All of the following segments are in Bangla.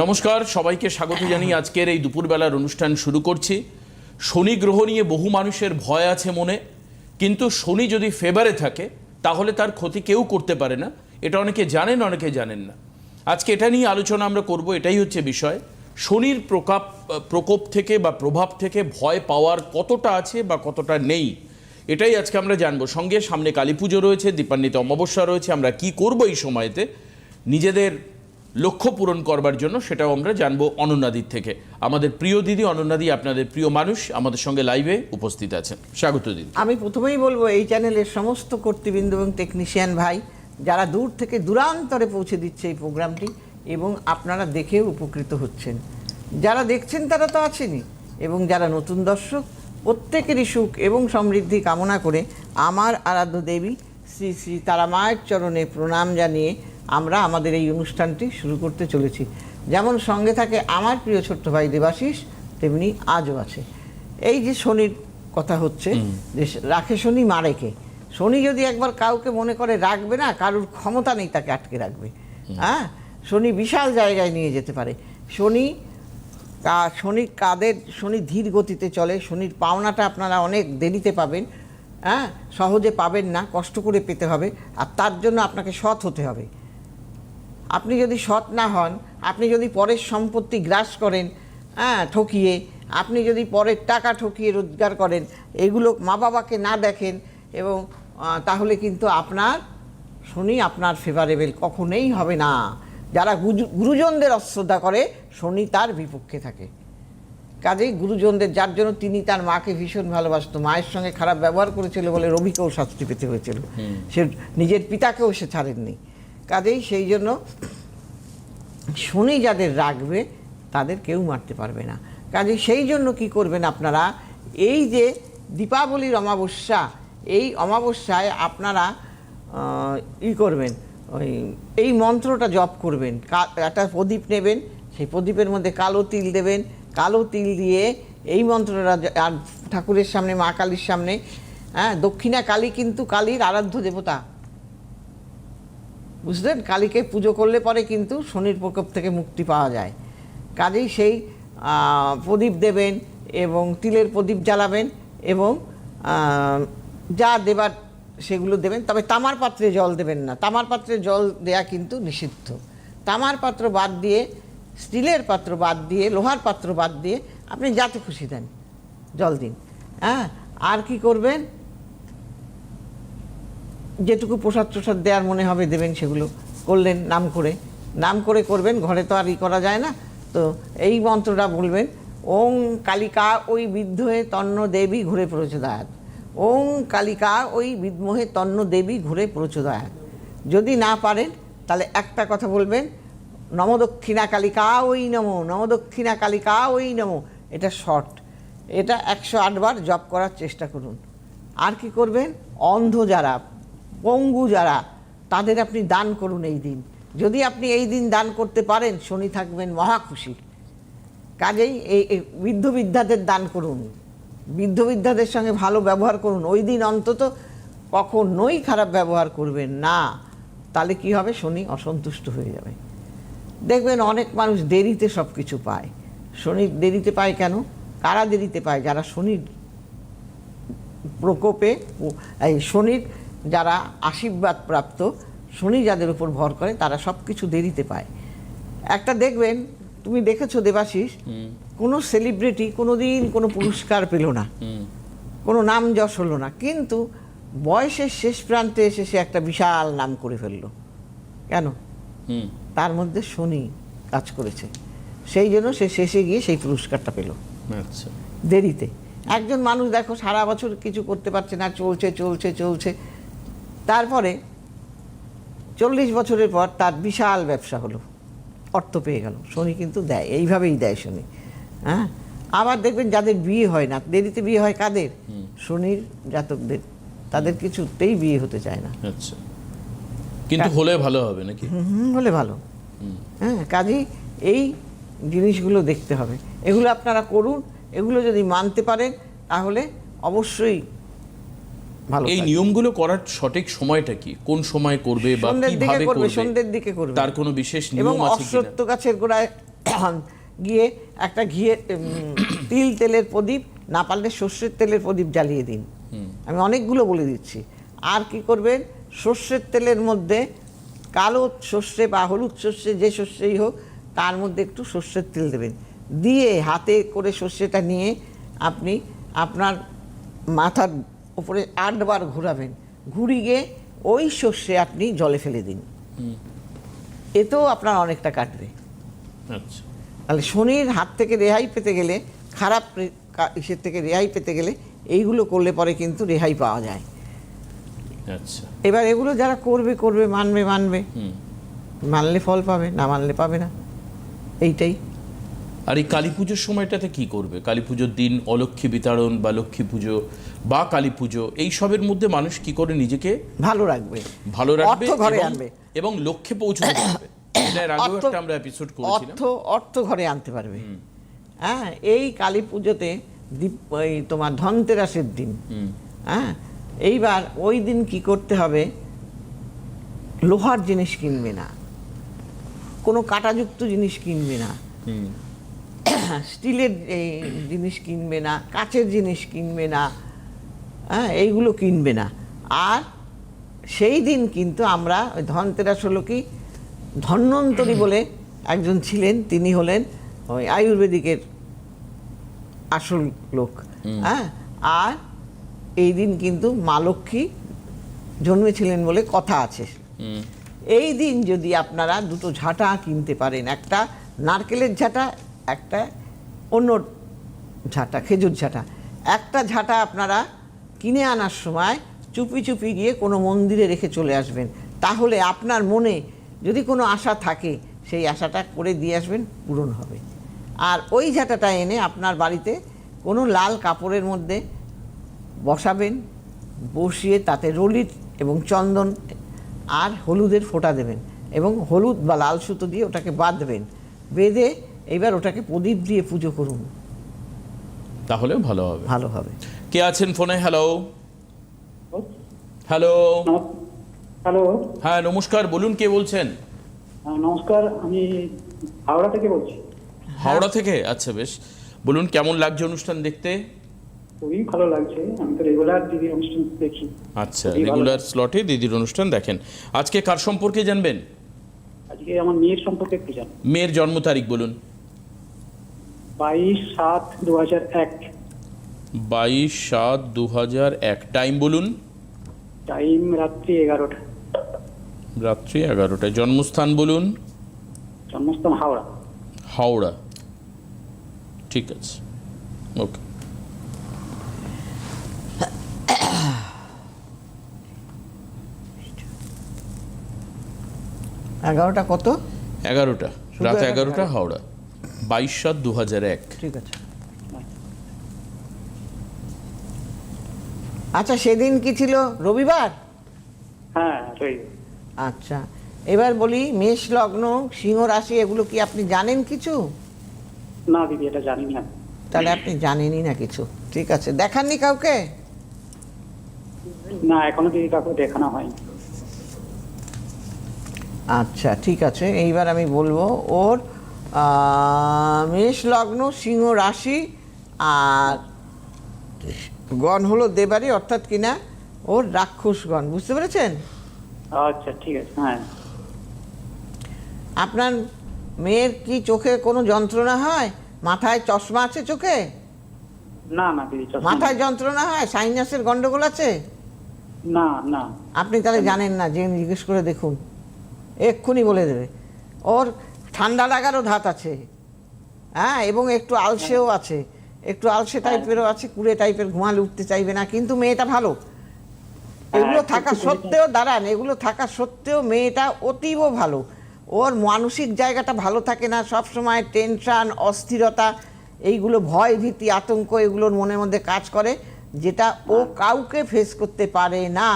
নমস্কার, সবাইকে স্বাগত জানিয়ে আজকের এই দুপুরবেলার অনুষ্ঠান শুরু করছি। শনি গ্রহ নিয়ে বহু মানুষের ভয় আছে মনে, কিন্তু শনি যদি ফেভারে থাকে, তাহলে তার ক্ষতি কেউ করতে পারে না। এটা অনেকে জানেন অনেকে জানেন না। আজকে এটা নিয়ে আলোচনা আমরা করব, এটাই হচ্ছে বিষয়। শনির প্রকাপ, প্রকোপ থেকে বা প্রভাব থেকে ভয় পাওয়ার কতটা আছে বা কতটা নেই, এটাই আজকে আমরা জানব। সঙ্গে সামনে কালী পুজো রয়েছে, দীপান্বিত অমাবস্যা রয়েছে, আমরা কি করব এই সময়তে? নিজেদের লক্ষ্য পূরণ করবার জন্য, সেটাও আমরা জানব অনন্যাদির থেকে। আমাদের প্রিয় দিদি অনন্যাদি, আপনাদের প্রিয় মানুষ আমাদের সঙ্গে লাইভে উপস্থিত আছেন। স্বাগত দিদি। আমি প্রথমেই বলব, এই চ্যানেলের সমস্ত কর্তৃবৃন্দ এবং টেকনিশিয়ান ভাই, যারা দূর থেকে দূরান্তরে পৌঁছে দিচ্ছে এই প্রোগ্রামটি এবং আপনারা দেখেও উপকৃত হচ্ছেন। যারা দেখছেন, তারা তো আছেনই, এবং যারা নতুন দর্শক, প্রত্যেকেরই সুখ এবং সমৃদ্ধি কামনা করে আমার আরাধ্য দেবী শ্রী শ্রী তারা মায়ের চরণে প্রণাম জানিয়ে আমরা আমাদের এই অনুষ্ঠানটি শুরু করতে চলেছি। যেমন সঙ্গে থাকে আমার প্রিয় ছোট্ট ভাই দেবাশিস তেমনি আজও আছে। এই যে শনির কথা হচ্ছে যে রাখে শনি মারেকে শনি যদি একবার কাউকে মনে করে রাখবে না কারুর ক্ষমতা নেই তাকে আটকে রাখবে। হ্যাঁ? শনি বিশাল জায়গায় নিয়ে যেতে পারে। শনি কা- শনি কাদের শনি ধীর গতিতে চলে শনির পাওনাটা আপনারা অনেক দেরিতে পাবেন। হ্যাঁ? সহজে পাবেন না কষ্ট করে পেতে হবে। আর তার জন্য আপনাকে সৎ হতে হবে। আপনি যদি সৎ না হন আপনি যদি পরের সম্পত্তি গ্রাস করেন হ্যাঁ ঠকিয়ে আপনি যদি পরের টাকা ঠকিয়ে রোজগার করেন এগুলো মা বাবাকে না দেখেন এবং তাহলে কিন্তু আপনার শনি আপনার ফেভারেবল কখনোই হবে না। যারা গুরুজনদের অশ্রদ্ধা করে শনি তার বিপক্ষে থাকে। কাজেই গুরুজনদের যার জন্য তিনি তার মাকে ভীষণ ভালোবাসত মায়ের সঙ্গে খারাপ ব্যবহার করেছিল বলে রবিকেও শাস্তি পেতে হয়েছিল। সে নিজের পিতাকেও সে ছাড়েননি। কাজেই সেই জন্য শনি যাদের রাখবে, তাদের কেউ মারতে পারবে না। কাজে সেই জন্য কি করবেন আপনারা? এই যে দীপাবলির অমাবস্যা, এই অমাবস্যায় আপনারা ই করবেন, ওই, এই মন্ত্রটা জপ করবেন। একটা প্রদীপ নেবেন, সেই প্রদীপের মধ্যে কালো তিল দেবেন। কালো তিল দিয়ে এই মন্ত্রটা আর ঠাকুরের সামনে, মা কালীর সামনে হ্যাঁ দক্ষিণা কালী কিন্তু কালীর আরাধ্য দেবতা। বুঝলেন? কালীকে পুজো করলে পরে কিন্তু শনির প্রকোপ থেকে মুক্তি পাওয়া যায়। কাজেই সেই প্রদীপ দেবেন এবং তিলের প্রদীপ জ্বালাবেন এবং যা দেবার সেগুলো দেবেন। তবে তামার পাত্রে জল দেবেন না। তামার পাত্রে জল দেয়া কিন্তু নিষিদ্ধ। তামার পাত্র বাদ দিয়ে, স্টিলের পাত্র বাদ দিয়ে, লোহার পাত্র বাদ দিয়ে আপনি যাতে খুশি দেন, জল দিন। হ্যাঁ? আর কি করবেন? যেটুকু প্রসাদ প্রসাদ দেওয়ার মনে হবে দেবেন সেগুলো করলেন, নাম করে। নাম করে করবেন, ঘরে তো আর ই করা যায় না। তো এই মন্ত্রটা বলবেন, ওং কালিকা ওই বিদ্ধয়ে তন্ন দেবী ঘুরে প্রচোদয়াত। ওং কালিকা ওই বিদ্মোহে তন্ন দেবী ঘুরে প্রচোদয়াত। যদি না পারেন, তাহলে একটা কথা বলবেন, নমদক্ষিণা কালিকা ওই নমো, নমদক্ষিণা কালিকা ওই নমো। এটা শর্ট। এটা একশো আটবার জপ করার চেষ্টা করুন। আর কি করবেন? অন্ধ যারা পঙ্গু যারা, তাদের আপনি দান করুন এই দিন। যদি আপনি এই দিন দান করতে পারেন, শনি থাকবেন, মহা খুশি। কাজেই এই বৃদ্ধ বৃদ্ধাদের দান করুন। বৃদ্ধ বৃদ্ধাদের সঙ্গে ভালো ব্যবহার করুন। ওই দিন অন্তত কখনোই খারাপ ব্যবহার করবেন না। তাহলে কি হবে? শনি অসন্তুষ্ট হয়ে যাবে। দেখবেন অনেক মানুষ দেরিতে সব কিছু পায়। শনি দেরিতে পায় কেন? কারা দেরিতে পায়? যারা শনির প্রকোপে, এই শনির যারা আশীর্বাদ প্রাপ্ত শনি যাদের উপর ভর করে তারা সব কিছু দেরিতে পায়। একটা দেখবেন তুমি দেখেছ দেবাশিস? কোনো সেলিব্রিটি কোনো দিন কোনো পুরস্কার পেল না। কোনো নাম যশ হলো না। কিন্তু বয়সের শেষ প্রান্তে এসে সে একটা বিশাল নাম করে ফেলল। কেন? তার মধ্যে শনি কাজ করেছে। সেই জন্য সে শেষে গিয়ে সেই পুরস্কারটা পেল। আচ্ছা। দেরিতে। একজন মানুষ দেখো সারা বছর কিছু করতে পারছে না চলছে চলছে চলছে। তারপরে চল্লিশ বছরের পর তার বিশাল ব্যবসা হলো। অর্থ পেয়ে গেল। শনি কিন্তু দেয় এইভাবেই দেয় শনি। হ্যাঁ? আবার দেখবেন যাদের বিয়ে হয় না দেরিতে বিয়ে হয় কাদের? শনির জাতকদের। তাদের কিছুতেই বিয়ে হতে চায় না। আচ্ছা। কিন্তু হলে ভালো হবে নাকি? হলে ভালো। হ্যাঁ কাজেই এই জিনিসগুলো দেখতে হবে। এগুলো আপনারা করুন এগুলো যদি মানতে পারেন তাহলে অবশ্যই এই নিয়মগুলো করার সঠিক সময়টা কি? কোন সময় করবে বা কীভাবে করবে সন্ধ্যের দিকে করবে। তার কোনো বিশেষ নিয়ম আছে কিনা? অশ্বত্থ গাছের গোড়ায় গিয়ে একটা ঘিয়ে তিল তেলের প্রদীপ না পারলে সর্ষের তেলের প্রদীপ জ্বালিয়ে দিন। আমি অনেকগুলো বলে দিচ্ছি। আর কি করবেন? সর্ষের তেলের মধ্যে কালো সর্ষে বা হলুদ সর্ষে যে সর্ষেই হোক তার মধ্যে একটু সর্ষের তেল দেবেন। দিয়ে হাতে করে সর্ষেটা নিয়ে আপনি আপনার মাথার উপরে আটবার ঘোরাবেন। ঘুরিয়ে ওই সর্ষে আপনি জলে ফেলে দিন। এতেও আপনার অনেকটা কাটবে। আচ্ছা। তাহলে শনির হাত থেকে রেহাই পেতে গেলে খারাপ ইসের থেকে রেহাই পেতে গেলে এইগুলো করলে পরে কিন্তু রেহাই পাওয়া যায়। আচ্ছা। এবার এগুলো যারা করবে করবে মানবে মানবে। হুম। মানলে ফল পাবে না মানলে পাবে না। এইটাই। আর এই কালী পুজোর সময়টাতে কি করবে? কালী পুজোর দিন অলক্ষ্মী বিতাড়ন বা লক্ষ্মী পুজো বা কালী পুজো এই সবের মধ্যে মানুষ কি করে নিজেকে ভালো রাখবে ভালো রাখবে ঘরে এবং- আনবে। এবং লক্ষ্যে পৌঁছতে পারবে। এটার আগেও একটা আমরা এপিসোড করেছিলাম। অর্থ অর্থ ঘরে আনতে পারবে। হ্যাঁ এই কালী পুজোতে দীপ এই তোমার ধনতেরাসের দিন। হ্যাঁ এইবার ওই দিন কি করতে হবে? লোহার জিনিস কিনবে না। কোনো কাঁটাযুক্ত জিনিস কিনবে না। স্টিলের জিনিস কিনবে না কাচের জিনিস কিনবে না। এইগুলো কিনবে না। আর সেই দিন কিন্তু আমরা ওই ধনতেরাস হলো কি ধন্বন্তরী বলে একজন ছিলেন তিনি হলেন ওই আয়ুর্বেদিকের আসল লোক। হ্যাঁ আর এই দিন কিন্তু মা লক্ষ্মী জন্মেছিলেন বলে কথা আছে। এই দিন যদি আপনারা দুটো ঝাঁটা কিনতে পারেন একটা নারকেলের ঝাঁটা একটা অন্য ঝাঁটা খেজুর ঝাঁটা একটা ঝাঁটা আপনারা কিনে আনার সময় চুপি চুপি গিয়ে কোনো মন্দিরে রেখে চলে আসবেন। তাহলে আপনার মনে যদি কোনো আশা থাকে সেই আশাটা করে দিয়ে আসবেন পূরণ হবে। আর ওই ঝাঁটাটা এনে আপনার বাড়িতে কোনো লাল কাপড়ের মধ্যে বসাবেন বসিয়ে তাতে রলির এবং চন্দন আর হলুদের ফোঁটা দেবেন এবং হলুদ বা লাল সুতো দিয়ে ওটাকে বাঁধবেন। বেঁধে এবার ওটাকে প্রদীপ দিয়ে পুজো করুন। তাহলে ভালো হবে। ভালো হবে। কে আছেন ফোনে হ্যালো হ্যালো হ্যালো হ্যাঁ নমস্কার বলুন কে বলছেন নমস্কার আমি হাওড়া থেকে বলছি হাওড়া থেকে আচ্ছা বেশ বলুন কেমন লাগছে অনুষ্ঠান দেখতে? খুবই ভালো লাগছে। আমি তো রেগুলার দিদির অনুষ্ঠান দেখি। আচ্ছা রেগুলার স্লটে দিদির অনুষ্ঠান দেখেন। আজকে কার সম্পর্কে জানবেন? আজকে আমার মেয়ের সম্পর্কে একটু জান মেয়ের জন্ম তারিখ বলুন। বাইশ সাত দু হাজার এক। বাইশ সাত দু হাজার এক। টাইম বলুন। টাইম রাত্রি এগারোটা। রাত্রি এগারোটায়। জন্মস্থান বলুন। জন্মস্থান হাওড়া। হাওড়া। ঠিক আছে। ওকে এগারোটা কত? এগারোটা। রাত এগারোটা? এগারোটা। হাওড়া। বাইশ সাত দু হাজার এক। ঠিক আছে। আচ্ছা সেদিন কি ছিল? রবিবার? হ্যাঁ আচ্ছা এবার বলি মেষ লগ্ন সিংহ রাশি এগুলো কি আপনি জানেন কিছু? না দিদি এটা জানি না তাহলে আপনি জানেনই না কিছু। ঠিক আছে দেখাননি কাউকে? না এখনও দিদি কাউকে দেখানো হয়নি। আচ্ছা ঠিক আছে এইবার আমি বলব ওর মেষ লগ্ন সিংহ রাশি আর গণ হলো দেবারি অর্থাৎ কিনা ওর রাক্ষসগণ। বুঝতে পেরেছেন? আচ্ছা ঠিক আছে হ্যাঁ। আপনার মেয়ের কি চোখে কোনো যন্ত্রণা হয়? মাথায় চশমা আছে চোখে? না না দিদি মাথায় যন্ত্রণা হয়? সাইনাসের গন্ডগোল আছে? না না। আপনি তাহলে জানেন না যে জিজ্ঞেস করে দেখুন। এক্ষুনি বলে দেবে। ওর ঠান্ডা লাগারও ধাত আছে। হ্যাঁ এবং একটু আলসেও আছে। একটু আলসে টাইপেরও আছে কুড়ে টাইপের ঘুমালে উঠতে চাইবে না কিন্তু মেয়েটা ভালো। এগুলো থাকা সত্ত্বেও দাঁড়ান এগুলো থাকা সত্ত্বেও মেয়েটা অতীব ভালো। ওর মানসিক জায়গাটা ভালো থাকে না সব সময় টেনশন অস্থিরতা এইগুলো ভয় ভীতি আতঙ্ক এগুলোর মনের মধ্যে কাজ করে যেটা ও কাউকে ফেস করতে পারে না।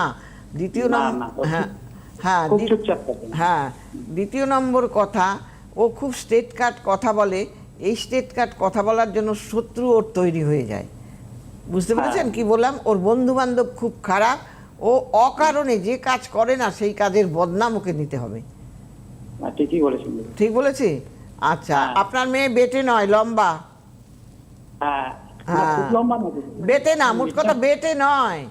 দ্বিতীয় নম্বর হ্যাঁ হ্যাঁ হ্যাঁ দ্বিতীয় নম্বর কথা ও খুব স্টেট কাট কথা বলে এই স্টেট কাট কথা বলার জন্য শত্রু ওর তৈরি হয়ে যায়। বুঝতে পেরেছেন? কি বললাম? ওর বন্ধু বান্ধব খুব খারাপ ও অকারণে যে কাজ করে না সেই কাজের বদনাম ওকে নিতে হবে। হ্যাঁ, ঠিকই বলেছেন। ঠিক বলেছি? আচ্ছা হ্যাঁ। আপনার মেয়ে বেটে নয় লম্বা। হ্যাঁ হ্যাঁ। বেটে না মোট কথা বেটে নয়।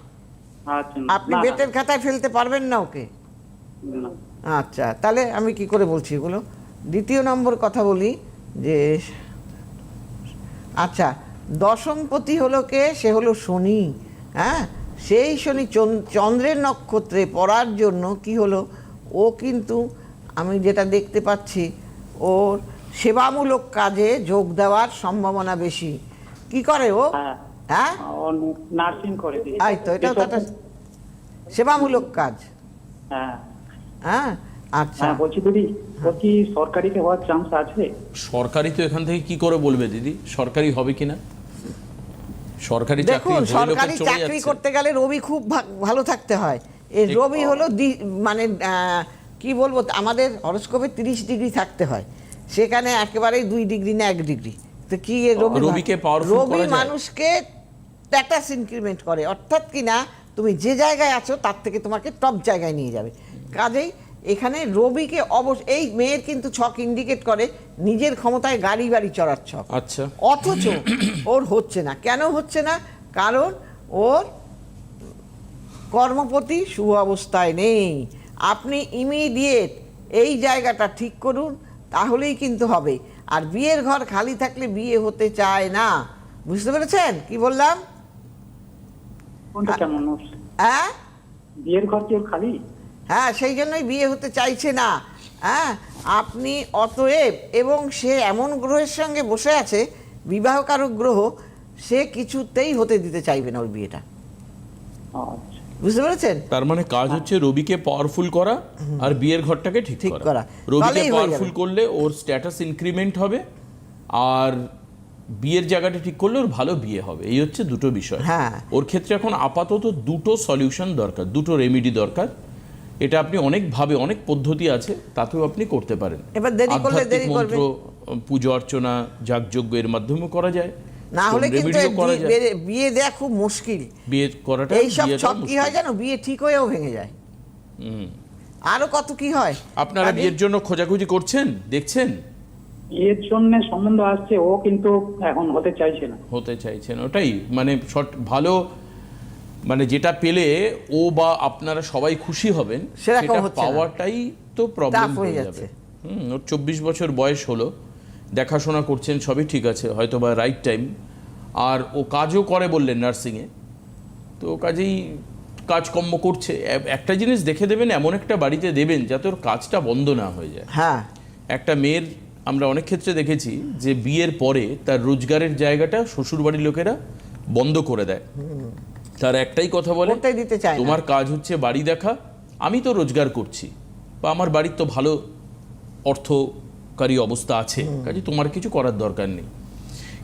আচ্ছা আপনি বেটের খাতায় ফেলতে পারবেন না ওকে। আচ্ছা তাহলে আমি কি করে বলছি এগুলো? দ্বিতীয় নম্বর কথা বলি যে আচ্ছা দশমপতি হলো কে? সে হলো শনি। হ্যাঁ? সেই শনি চন- চন্দ্রের নক্ষত্রে পড়ার জন্য কি হলো? ও কিন্তু আমি যেটা দেখতে পাচ্ছি ওর সেবামূলক কাজে যোগ দেওয়ার সম্ভাবনা বেশি। কি করে ও? হ্যাঁ। হ্যাঁ? নার্সিং করে এই তো এটাও সেবামূলক কাজ। হ্যাঁ। হ্যাঁ? আচ্ছা। হ্যাঁ বলছি দিদি ওর কি সরকারিতে হওয়ার চান্স আছে? সরকারি তো এখান থেকে কি করে বলবে দিদি? সরকারি হবে কিনা? সরকারি চাকরি সরকারি চাকরি করতে গেলে রবি খুব ভালো থাকতে হয়। এই রবি হলো মানে কি বলব আমাদের হরস্কোপে তিরিশ ডিগ্রি থাকতে হয়। সেখানে একেবারেই দুই ডিগ্রি না এক ডিগ্রি। তো কি রবি রবিকে রবি করা মানুষকে স্ট্যাটাস ইনক্রিমেন্ট করে। অর্থাৎ কি না তুমি যে জায়গায় আছো তার থেকে তোমাকে টপ জায়গায় নিয়ে যাবে। কাজেই এখানে রবিকে অবশ্য এই মেয়ের কিন্তু ছক ইন্ডিকেট করে নিজের ক্ষমতায় গাড়ি বাড়ি চড়ার ছক। আচ্ছা। অথচ ওর হচ্ছে না। কেন হচ্ছে না? কারণ ওর কর্মপতি শুভ অবস্থায় নেই। আপনি ইমিডিয়েট এই জায়গাটা ঠিক করুন তাহলেই কিন্তু হবে। আর বিয়ের ঘর খালি থাকলে বিয়ে হতে চায় না। বুঝতে পেরেছেন? কি বললাম? হ্যাঁ? বিয়ের ঘর কি খালি? হ্যাঁ সেই জন্যই বিয়ে হতে চাইছে না। হ্যাঁ আপনি অতএব এবং সে এমন গ্রহের সঙ্গে বসে আছে বিবাহকারক গ্রহ সে কিছুতেই হতে দিতে চাইবে না ওর বিয়েটা। বুঝতে পেরেছেন? তার মানে কাজ হচ্ছে রবিকে পাওয়ারফুল করা আর বিয়ের ঘরটাকে ঠিক ঠিক করা। রবিকে পাওয়ারফুল করলে ওর স্ট্যাটাস ইনক্রিমেন্ট হবে আর বিয়ের জায়গাটা ঠিক করলে ওর ভালো বিয়ে হবে। এই হচ্ছে দুটো বিষয়। হ্যাঁ। ওর ক্ষেত্রে এখন আপাতত দুটো সলিউশন দরকার দুটো রেমেডি দরকার। এটা আপনি অনেকভাবে অনেক পদ্ধতি আছে তাতেও আপনি করতে পারেন। এবার দেরি করলে দেরি করবে। পুজো অর্চনা যাগযজ্ঞ এর মাধ্যমেও করা যায় না হলে কিন্তু বিয়ে- বিয়ে দেয়া খুব মুশকিল। বিয়ে করাটা এই সব ছক কি হয় জানো? বিয়ে ঠিক হয়েও ভেঙে যায়। হুম। আরও কত কি হয়? আপনারা বিয়ের জন্য খোঁজাখুঁজি করছেন? দেখছেন? এর জন্য সম্বন্ধ আসছে ও কিন্তু এখন হতে চাইছে না। হতে চাইছেন ওটাই মানে শর্ট ভালো মানে যেটা পেলে ও বা আপনারা সবাই খুশি হবেন সেটা পাওয়াটাই তো প্রবলেম হয়ে যাবে। হুম ওর চব্বিশ বছর বয়স হলো দেখাশোনা করছেন সবই ঠিক আছে হয়তো বা রাইট টাইম আর ও কাজও করে বললেন নার্সিংয়ে তো কাজেই কাজকর্ম করছে। একটা জিনিস দেখে দেবেন এমন একটা বাড়িতে দেবেন যাতে ওর কাজটা বন্ধ না হয়ে যায়। হ্যাঁ। একটা মেয়ের আমরা অনেক ক্ষেত্রে দেখেছি যে বিয়ের পরে তার রোজগারের জায়গাটা শ্বশুরবাড়ির লোকেরা বন্ধ করে দেয়। তার একটাই কথা বলে দিতে চায় তোমার কাজ হচ্ছে বাড়ি দেখা আমি তো রোজগার করছি বা আমার বাড়ির তো ভালো অর্থকারী অবস্থা আছে কাজে তোমার কিছু করার দরকার নেই।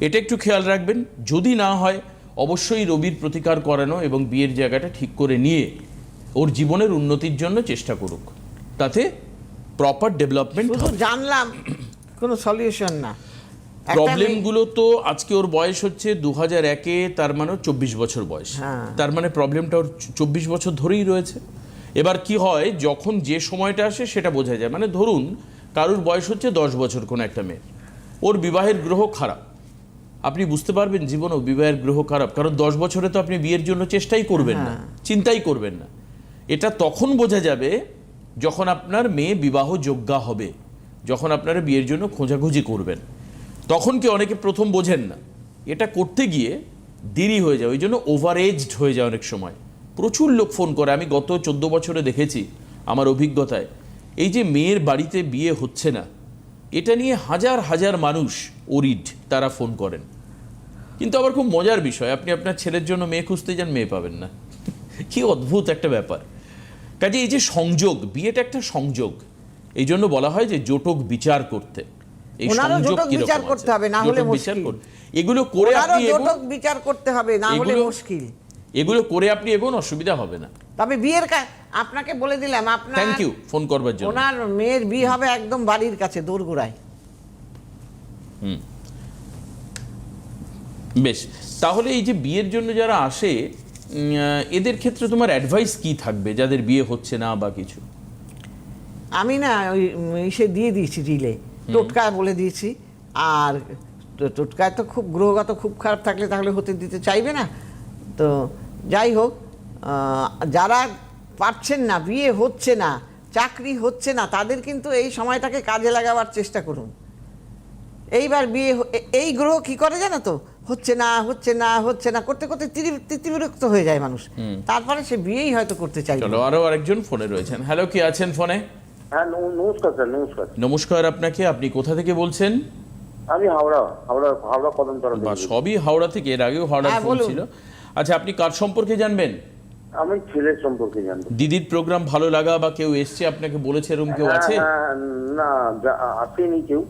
এটা একটু খেয়াল রাখবেন যদি না হয় অবশ্যই রবির প্রতিকার করানো এবং বিয়ের জায়গাটা ঠিক করে নিয়ে ওর জীবনের উন্নতির জন্য চেষ্টা করুক। তাতে প্রপার ডেভেলপমেন্ট জানলাম কোনো সলিউশন না। প্রবলেমগুলো তো আজকে ওর বয়স হচ্ছে দু হাজার একে তার মানে চব্বিশ বছর বয়স। হ্যাঁ। তার মানে প্রবলেমটা ওর চব্বিশ বছর ধরেই রয়েছে। এবার কি হয় যখন যে সময়টা আসে সেটা বোঝা যায়। মানে ধরুন কারুর বয়স হচ্ছে দশ বছর কোনো একটা মেয়ের। ওর বিবাহের গ্রহ খারাপ। আপনি বুঝতে পারবেন জীবনেও বিবাহের গ্রহ খারাপ। কারণ দশ বছরে তো আপনি বিয়ের জন্য চেষ্টাই করবেন না চিন্তাই করবেন না। এটা তখন বোঝা যাবে যখন আপনার মেয়ে বিবাহ যোগ্যা হবে যখন আপনারা বিয়ের জন্য খোঁজাখুঁজি করবেন। তখন কি অনেকে প্রথম বোঝেন না? এটা করতে গিয়ে দেরি হয়ে যায়, ওই জন্য ওভার এজড হয়ে যায় অনেক সময়। প্রচুর লোক ফোন করে, আমি গত চোদ্দ বছরে দেখেছি আমার অভিজ্ঞতায়। এই যে মেয়ের বাড়িতে বিয়ে হচ্ছে না, এটা নিয়ে হাজার হাজার মানুষ ওরিড তারা ফোন করেন। কিন্তু আবার খুব মজার বিষয়, আপনি আপনার ছেলের জন্য মেয়ে খুঁজতে যান, মেয়ে পাবেন না। কি অদ্ভুত একটা ব্যাপার। কাজে এই যে সংযোগ, বিয়েটা একটা সংযোগ, এই জন্য বলা হয় যে জোটক বিচার করতে। এই সংযোগ কীরকম বিচার করতে হবে, না হলে বিচার। এগুলো করে আপনি জোটক বিচার করতে হবে না হলে মুশকিল। এগুলো করে আপনি এগোন অসুবিধা হবে না। তবে বিয়ের আপনাকে বলে দিলাম আপনার থ্যাংক ইউ ফোন করবার জন্য। ওনার মেয়ের বিয়ে হবে একদম বাড়ির কাছে দোরগোড়ায়। বেশ তাহলে এই যে বিয়ের জন্য যারা আসে এদের ক্ষেত্রে তোমার অ্যাডভাইস কি থাকবে যাদের বিয়ে হচ্ছে না বা কিছু? আমি না ওই দিয়ে দিয়েছি রিলে টোটকা বলে দিয়েছি। আর টোটকায় তো খুব গ্রহগত খুব খারাপ থাকলে তাহলে হতে দিতে চাইবে না। তো যাই হোক যারা পারছেন না বিয়ে হচ্ছে না চাকরি হচ্ছে না তাদের কিন্তু এই সময়টাকে কাজে লাগাবার চেষ্টা করুন। এইবার বিয়ে এই গ্রহ কি করে জানো তো? হচ্ছে না হচ্ছে না হচ্ছে না করতে করতে তিতিবিরক্ত হয়ে যায় মানুষ। তারপরে সে বিয়েই হয়তো করতে চাইবে। চলো আরও আরেকজন ফোনে রয়েছেন। হ্যালো কি আছেন ফোনে? হ্যাঁ নমস্কার স্যার নমস্কার। নমস্কার আপনাকে আপনি কোথা থেকে বলছেন? আমি হাওড়া হাওড়া হাওড়া কদমতলা বা সবই হাওড়া থেকে এর আগেও হাওড়ার হ্যাঁ, ফোন ছিল। আচ্ছা আপনি কার সম্পর্কে জানবেন? আমি ছেলের সম্পর্কে জানব। দিদির প্রোগ্রাম ভালো লাগা বা কেউ এসছে আপনাকে বলেছে এরকম কেউ আছে? হ্যাঁ, হ্যাঁ, না আসেনি কেউ।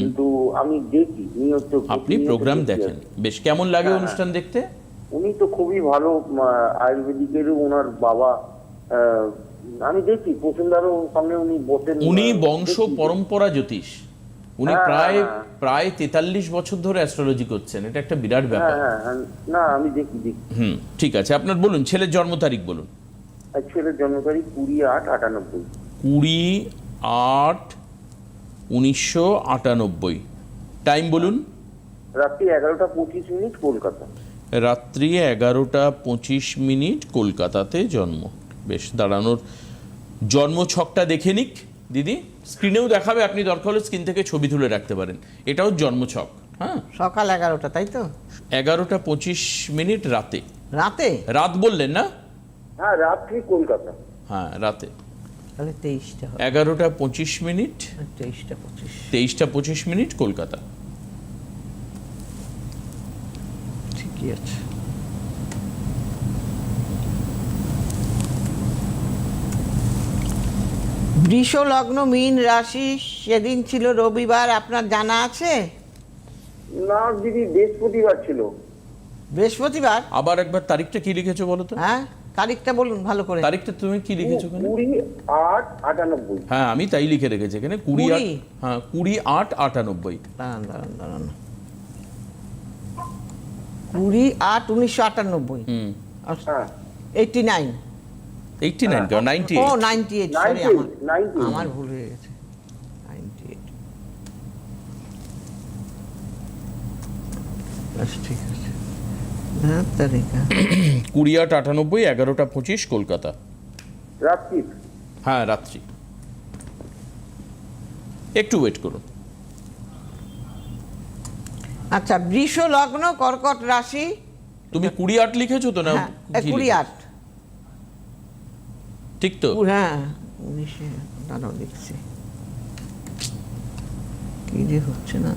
কিন্তু আমি দেখি নিয়ত আপনি প্রোগ্রাম দেখেন। বেশ কেমন লাগে হ্যাঁ, অনুষ্ঠান দেখতে? উনি তো খুবই ভালো আয়ুর্বেদিকেরও ওনার বাবা আহ, আমি দেখি প্রসেনদারও সঙ্গে উনি বসেন উনি বংশ পরম্পরা জ্যোতিষ। উনি হ্যাঁ, প্রায় হ্যাঁ, হ্যাঁ। প্রায় তেতাল্লিশ বছর ধরে অ্যাস্ট্রোলজি করছেন। এটা একটা বিরাট ব্যাপার। না আমি দেখি দেখি হুম ঠিক আছে। আপনার বলুন ছেলের জন্ম তারিখ বলুন। ছেলের জন্ম তারিখ কুড়ি আট আটানব্বই। কুড়ি আট উনিশশো আটানব্বই। টাইম বলুন। রাত্রি এগারোটা পঁচিশ মিনিট কলকাতা। রাত্রি এগারোটা পঁচিশ মিনিট কলকাতাতে জন্ম। বেশ দাঁড়ানোর জন্ম ছকটা দেখে নিক দিদি। স্ক্রিনেও দেখাবে আপনি দরকার হলে স্ক্রিন থেকে ছবি তুলে রাখতে পারেন। এটাও জন্ম ছক হ্যাঁ? সকাল এগারোটা তাই তো? এগারোটা পঁচিশ মিনিট রাতে। রাতে? রাত বললেন না? হ্যাঁ রাত্রি কলকাতা? হ্যাঁ রাতে। তাহলে তেইশটা এগারোটা পঁচিশ মিনিট। তেইশটা পঁচিশ। তেইশটা পঁচিশ মিনিট কলকাতা। ঠিকই আছে। বৃষ লগ্ন মীন রাশি সেদিন ছিল রবিবার আপনার জানা আছে? না দিদি বৃহস্পতিবার ছিল। বৃহস্পতিবার? আবার একবার তারিখটা কি লিখেছো বলো তো? হ্যাঁ তারিখটা বলুন ভালো করে। তারিখটা তুমি কি লিখেছো কেন কুড়ি আট আটানব্বই। হ্যাঁ আমি তাই লিখে রেখেছি এখানে কুড়ি আট? হ্যাঁ কুড়ি আট আটানব্বই। দাঁড়ান দাঁড়ান দাঁড়ান। কুড়ি আট উনিশশো আটানব্বই। Hmm. Eighty nine eighty nine কেন নাইনটি ও নাইনটি এইট সরি আমার আমার ভুল হয়ে গেছে। নাইনটি এইট আচ্ছা ঠিক আছে। হ্যাঁ কুড়ি আট আটানব্বই এগারোটা পঁচিশ কলকাতা। রাত্রি হ্যাঁ রাত্রি। একটু ওয়েট করুন। আচ্ছা বৃষ লগ্ন কর্কট রাশি। তুমি কুড়ি আট লিখেছো তো না হ্যাঁ কুড়ি আট ঠিক তো হ্যাঁ উনিশে দাঁড়াও লিখছি কি যে হচ্ছে না?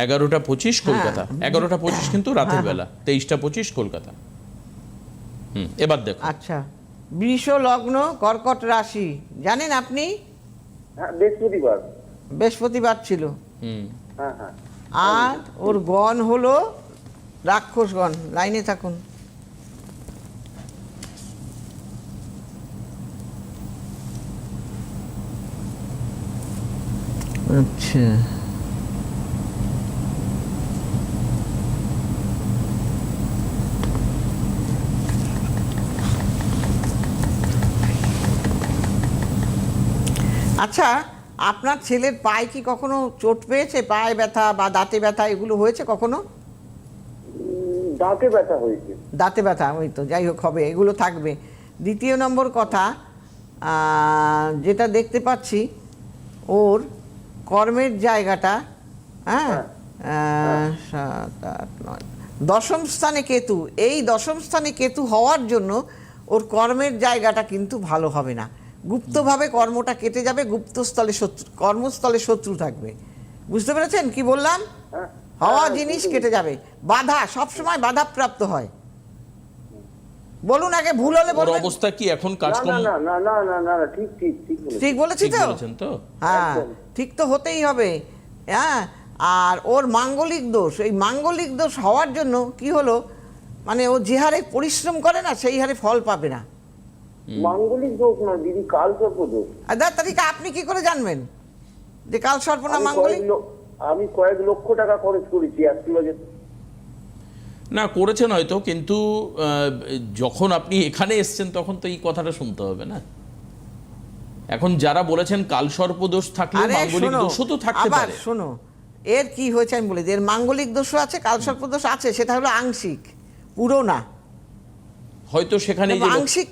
এগারোটা পঁচিশ কলকাতা। এগারোটা পঁচিশ কিন্তু রাতের হ্যাঁ, বেলা। তেইশটা পঁচিশ কলকাতা। হুম এবার দেখো। আচ্ছা। বৃষ লগ্ন কর্কট রাশি। জানেন আপনি? হ্যাঁ বৃহস্পতিবার। বৃহস্পতিবার ছিল। হুম। হ্যাঁ হ্যাঁ। আর ওর গণ হলো রাক্ষসগণ। লাইনে থাকুন। আচ্ছা। আচ্ছা আপনার ছেলের পায়ে কি কখনো চোট পেয়েছে? পায়ে ব্যথা বা দাঁতে ব্যথা এগুলো হয়েছে কখনো? দাঁতে ব্যথা হয়েছে। দাঁতে ব্যথা ওই তো যাই হোক হবে এগুলো থাকবে। দ্বিতীয় নম্বর কথা যেটা দেখতে পাচ্ছি ওর কর্মের জায়গাটা হ্যাঁ? সাত আট নয় দশম স্থানে কেতু এই দশম স্থানে কেতু হওয়ার জন্য ওর কর্মের জায়গাটা কিন্তু ভালো হবে না। গুপ্তভাবে কর্মটা কেটে যাবে গুপ্তস্থলে শত্রু কর্মস্থলে শত্রু থাকবে। বুঝতে পেরেছেন কি বললাম? হ্যাঁ। হওয়া জিনিস কেটে যাবে। বাধা সবসময় বাধাপ্রাপ্ত হয়। বলুন আগে ভুল হলে বলুন অবস্থা কি? এখন না না না না না না না ঠিক ঠিক ঠিক ঠিক বলেছি ঠিক তো? বলেছেন তো? হ্যাঁ ঠিক তো হতেই হবে। হ্যাঁ আর ওর মাঙ্গলিক দোষ এই মাঙ্গলিক দোষ হওয়ার জন্য কি হলো? মানে ও যে হারে পরিশ্রম করে না সেই হারে ফল পাবে না। মাঙ্গলিক দোষ না দিদি কাল সর্প দোষ। আর দাদা আপনি কি করে জানবেন? যে কাল সর্পনা আমি মাঙ্গলিক? কয়েক আমি কয়েক লক্ষ টাকা খরচ করেছি অ্যাস্ট্রোলজি না করেছেন হয়তো কিন্তু যখন আপনি এখানে এসছেন তখন তো এই কথাটা শুনতে হবে না। এখন যারা বলেছেন কালসর্পদোষ থাকলে আরে মাঙ্গলিক শোনো দোষও তো থাকতে পারে। শোনো এর কি হয়েছে আমি বলি এর মাঙ্গলিক দোষও আছে কালসর্প দোষ আছে সেটা হলো আংশিক পুরো না। হয়তো সেখানে আংশিক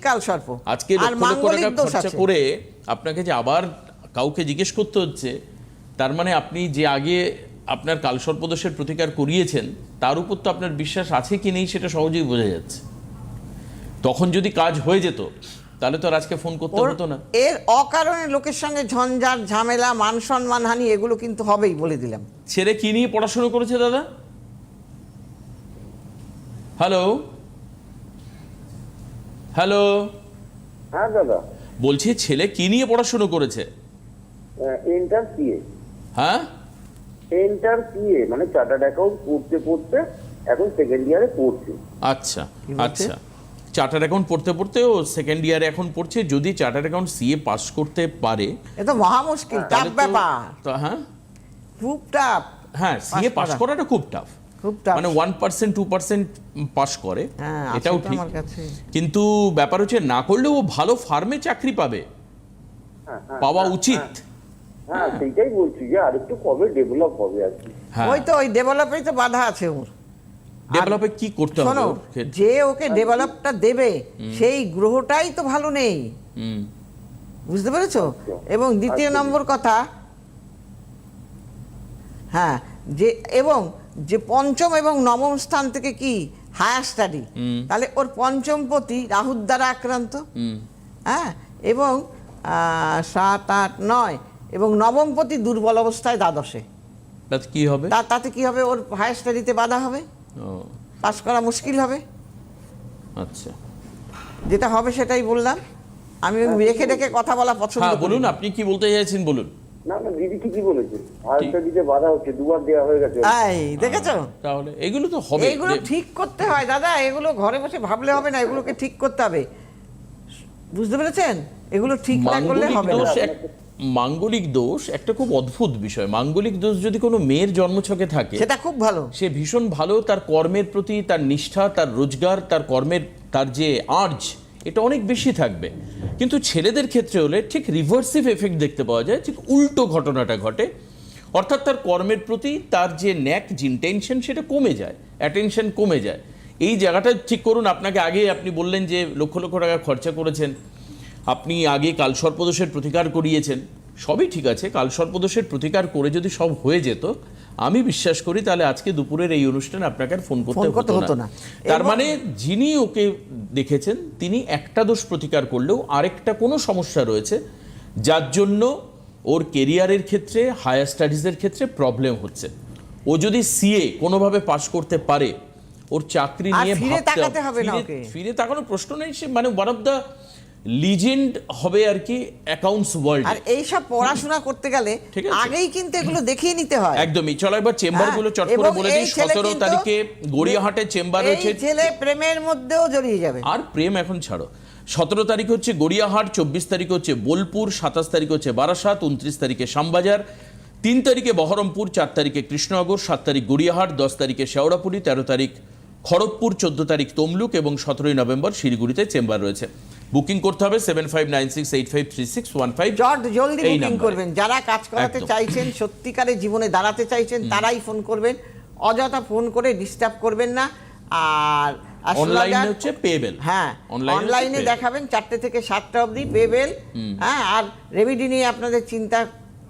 আজকে টাকা দোষ খরচা করে আপনাকে যে আবার কাউকে জিজ্ঞেস করতে হচ্ছে তার মানে আপনি যে আগে আপনার কালসর্পদোষের প্রতিকার করিয়েছেন তার উপর তো আপনার বিশ্বাস আছে কি নেই সেটা সহজেই বোঝা যাচ্ছে। তখন যদি কাজ হয়ে যেত তাহলে তো আর আজকে ফোন করতে হতো না। এর অকারণে লোকের সঙ্গে ঝঞ্ঝাট ঝামেলা মান সম্মান হানি এগুলো কিন্তু হবেই বলে দিলাম। ছেলে কি নিয়ে পড়াশোনা করেছে দাদা? Hello hello. হ্যাঁ দাদা। বলছি ছেলে কি নিয়ে পড়াশোনা করেছে? এন্টার সিএ হ্যাঁ? এন্টার সিএ মানে চার্টার্ড অ্যাকাউন্ট পড়তে পড়তে এখন সেকেন্ড ইয়ারে পড়ছে। আচ্ছা আচ্ছা। চার্টার অ্যাকাউন্ট পড়তে পড়তে ও সেকেন্ড ইয়ারে এখন পড়ছে যদি চার্টার অ্যাকাউন্ট সিএ পাস করতে পারে এ তো মহা মুশকিল টাফ ব্যাপার। তো হ্যাঁ? খুব টাফ হ্যাঁ সিএ পাস করা। করাটা খুব টাফ খুব মানে one percent two percent pass করে। হ্যাঁ এটাও ঠিক। কিন্তু ব্যাপার হচ্ছে না করলেও ও ভালো ফার্মে চাকরি পাবে। হ্যাঁ, হ্যাঁ, পাওয়া উচিত। হ্যাঁ সেইটাই বলছি যে আরেকটু কবে ডেভেলপ হবে আর কি। ওই তো ওই ডেভেলপেই তো বাধা আছে ওর। ডেভেলপে কি করতে হবে শোনো ওর ক্ষেত্রে? যে ওকে ডেভেলপটা দেবে সেই গ্রহটাই তো ভালো নেই। হুম, বুঝতে পেরেছ? এবং দ্বিতীয় নম্বর কথা হ্যাঁ যে এবং যে পঞ্চম এবং নবম স্থান থেকে কি? হায়ার স্টাডি তাহলে ওর পঞ্চম পঞ্চমপতি রাহুর দ্বারা আক্রান্ত। হ্যাঁ? এবং সাত আট নয় এবং নবমপতি দুর্বল অবস্থায় দ্বাদশে। তাতে কি হবে? তাতে কি হবে? ওর হায়ার স্টাডিতে বাধা হবে। ও, পাস করা মুশকিল হবে। আচ্ছা। যেটা হবে সেটাই বললাম। আমি রেখে রেখে কথা বলা পছন্দ হ্যাঁ বলুন আপনি কি বলতে চাইছেন? বলুন। না না দিদি ঠিকই বলেছে। আরেকটা দিতে বাধা হচ্ছে দুবার দেওয়া হয়ে গেছে। এই দেখেছ? তাহলে এগুলো তো হবে। এইগুলো ঠিক করতে হয় দাদা। এগুলো ঘরে বসে ভাবলে হবে না এগুলোকে ঠিক করতে হবে। বুঝতে পেরেছেন? এগুলো ঠিক না করলে মাঙ্গলিক হবে না। দোষ মাঙ্গলিক দোষ একটা খুব অদ্ভুত বিষয়। মাঙ্গলিক দোষ যদি কোনো মেয়ের জন্মছকে থাকে সেটা খুব ভালো। সে ভীষণ ভালো তার কর্মের প্রতি তার নিষ্ঠা তার রোজগার তার কর্মের তার যে আর্জ এটা অনেক বেশি থাকবে। কিন্তু ছেলেদের ক্ষেত্রে হলে ঠিক রিভার্সিভ এফেক্ট দেখতে পাওয়া যায়, ঠিক উল্টো ঘটনাটা ঘটে। অর্থাৎ তার কর্মের প্রতি তার যে ন্যাক যে ইন্টেনশন সেটা কমে যায় অ্যাটেনশন কমে যায়। এই জায়গাটা ঠিক করুন, আপনাকে আগে আপনি বললেন যে লক্ষ লক্ষ টাকা খরচা করেছেন। আপনি আগে কাল কালসর্পদোষের প্রতিকার করিয়েছেন, সবই ঠিক আছে, কাল কালসর্পদোষের প্রতিকার করে যদি সব হয়ে যেত আমি বিশ্বাস করি তাহলে আজকে দুপুরের এই অনুষ্ঠানে আপনাকে আর ফোন করতে হতো না। তার মানে যিনি ওকে দেখেছেন তিনি একটা দোষ প্রতিকার করলেও আরেকটা কোনো সমস্যা রয়েছে যার জন্য ওর কেরিয়ারের ক্ষেত্রে হায়ার স্টাডিজের ক্ষেত্রে প্রবলেম হচ্ছে। ও যদি সিএ কোনোভাবে পাশ করতে পারে ওর চাকরি নিয়ে ফিরে ভাবতে তাকাতে হবে। না ফিরে তাকানোর প্রশ্ন নেই সে। মানে ওয়ান অফ দ্য লিজেন্ড হবে আর কি অ্যাকাউন্টস ওয়ার্ল্ড আর এই সব পড়াশোনা করতে গেলে আগেই কিন্তু এগুলো দেখিয়ে নিতে হয়। একদমই। চলো একবার চেম্বারগুলো হ্যাঁ, চট করে বলে দিই। ছেলে সতেরো কিন্তু- তারিখে গড়িয়াহাটে চেম্বার এই ছেলে প্রেমের মধ্যেও জড়িয়ে যাবে। আর প্রেম এখন ছাড়ো। সতেরো তারিখ হচ্ছে গড়িয়াহাট চব্বিশ তারিখ হচ্ছে বোলপুর সাতাশ তারিখ হচ্ছে বারাসাত উনত্রিশ তারিখে শ্যামবাজার তিন তারিখে বহরমপুর চার তারিখে কৃষ্ণনগর সাত তারিখ গড়িয়াহাট দশ তারিখে শেওড়াপুরি তেরো তারিখ খড়গপুর চোদ্দ তারিখ তমলুক এবং সতেরোই নভেম্বর শিলিগুড়িতে চেম্বার রয়েছে। বুকিং করতে হবে seven five nine six eight five three six one five জট জলদি বুকিং করবেন। যারা কাজ করাতে চাইছেন সত্যিকারে জীবনে দাঁড়াতে চাইছেন তারাই ফোন করবেন। অযথা ফোন করে ডিস্টার্ব করবেন না। আর অনলাইনে হচ্ছে পেবেল হ্যাঁ অনলাইনে দেখাবেন চারটে থেকে সাতটা অবধি পেবেল হ্যাঁ আর রেমিডি নিয়ে আপনাদের চিন্তা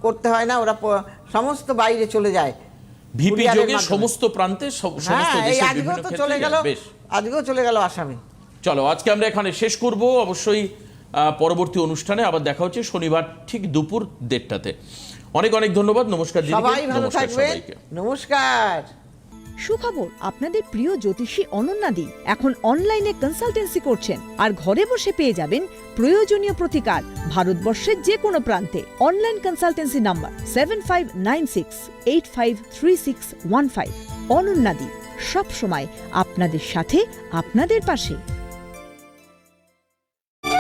করতে হয় না। ওরা সমস্ত বাইরে চলে যায়। ভিপি যোগে সমস্ত প্রান্তে সমস্ত হ্যাঁ এই আজকেও বিভিন্ন তো ক্ষেত্রে চলে গেল। আজকেও চলে গেল আসামে। চলো আজকে আমরা এখানে শেষ করব। অবশ্যই পরবর্তী অনুষ্ঠানে আবার দেখা হচ্ছে শনিবার ঠিক দুপুর দেড়টাতে। অনেক অনেক ধন্যবাদ নমস্কার সবাই ভালো নমস্কার থাকবেন। নমস্কার। সুখবর আপনাদের প্রিয় জ্যোতিষী অনন্যাদি এখন অনলাইনে কনসালটেন্সি করছেন আর ঘরে বসে পেয়ে যাবেন প্রয়োজনীয় প্রতিকার ভারতবর্ষের যে কোনো প্রান্তে online consultancy number seven five nine six eight five three six one five অনন্যাদি সবসময় আপনাদের সাথে আপনাদের পাশে।